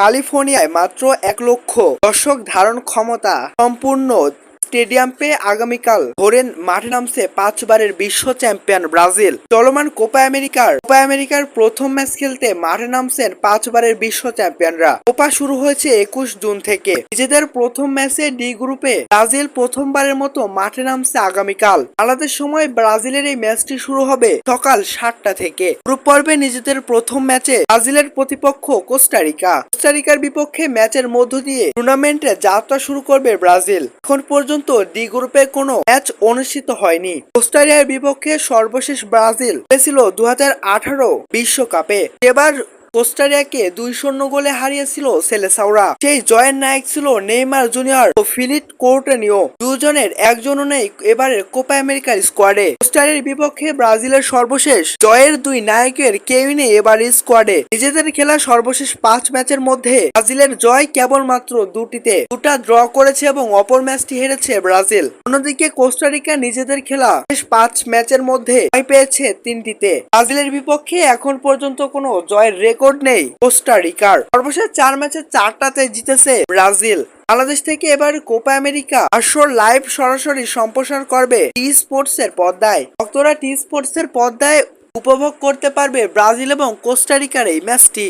ক্যালিফোর্নিয়ায় মাত্র এক লক্ষ দর্শক ধারণ ক্ষমতা সম্পূর্ণ স্টেডিয়াম পেয়ে আগামীকাল ভোরেন মাঠে নামছে পাঁচবারের বিশ্ব চ্যাম্পিয়ন ব্রাজিল। চলমান কোপা আমেরিকার কোপা আমেরিকার প্রথম ম্যাচ খেলতে মাঠে নামছেন পাঁচবারের বিশ্ব চ্যাম্পিয়নরা। কোপা শুরু হয়েছে একুশ জুন থেকে। নিজেদের প্রথম ম্যাচে ডি গ্রুপে ব্রাজিল প্রথমবারের মতো মাঠে নামছে আগামীকাল। বাংলাদেশ সময় ব্রাজিলের এই ম্যাচটি শুরু হবে সকাল সাতটা থেকে। গ্রুপ পর্বে নিজেদের প্রথম ম্যাচে ব্রাজিলের প্রতিপক্ষ কোস্টারিকা। কোস্টারিকার বিপক্ষে ম্যাচের মধ্য দিয়ে টুর্নামেন্টে যাত্রা শুরু করবে ব্রাজিল। এখন পর্যন্ত ডি গ্রুপে কোনো ম্যাচ অনুষ্ঠিত হয়নি। অস্ট্রেলিয়ার বিপক্ষে সর্বশেষ ব্রাজিল খেলেছিল দু বিশ্বকাপে। এবার কোস্টারিয়াকে দুই শূন্য গোলে হারিয়েছিল সেলেসাওরা। সেই জয়ের নায়ক ছিল নেইমার জুনিয়র ও ফিলিপ কোর্টেনিও। দুজনের একজনও নেই এবারের কোপা আমেরিকার স্কোয়াডে। কোস্টারিয়ার বিপক্ষে ব্রাজিলের সর্বশেষ। জয়ের দুই নায়কের কেউই নেই এবারের স্কোয়াডে। নিজেদের খেলা সর্বশেষ পাঁচ ম্যাচের মধ্যে ব্রাজিলের জয় কেবলমাত্র দুটিতে। দুটা ড্র করেছে এবং অপর ম্যাচটি হেরেছে ব্রাজিল। অন্যদিকে কোস্টারিকা নিজেদের খেলা শেষ পাঁচ ম্যাচের মধ্যে জয় পেয়েছে তিনটিতে। ব্রাজিলের বিপক্ষে এখন পর্যন্ত কোনো জয়ের রেকর্ড নেই। কোস্টারিকার সর্বশেষ চার ম্যাচে চারটাতে জিতেছে ব্রাজিল। বাংলাদেশ থেকে এবার কোপা আমেরিকা। আসর লাইভ সরাসরি সম্প্রসার করবে টি স্পোর্টস এর পর্দায়। ভক্তরা টি স্পোর্টস এর পর্দায় উপভোগ করতে পারবে ব্রাজিল এবং কোস্টারিকার এই ম্যাচটি।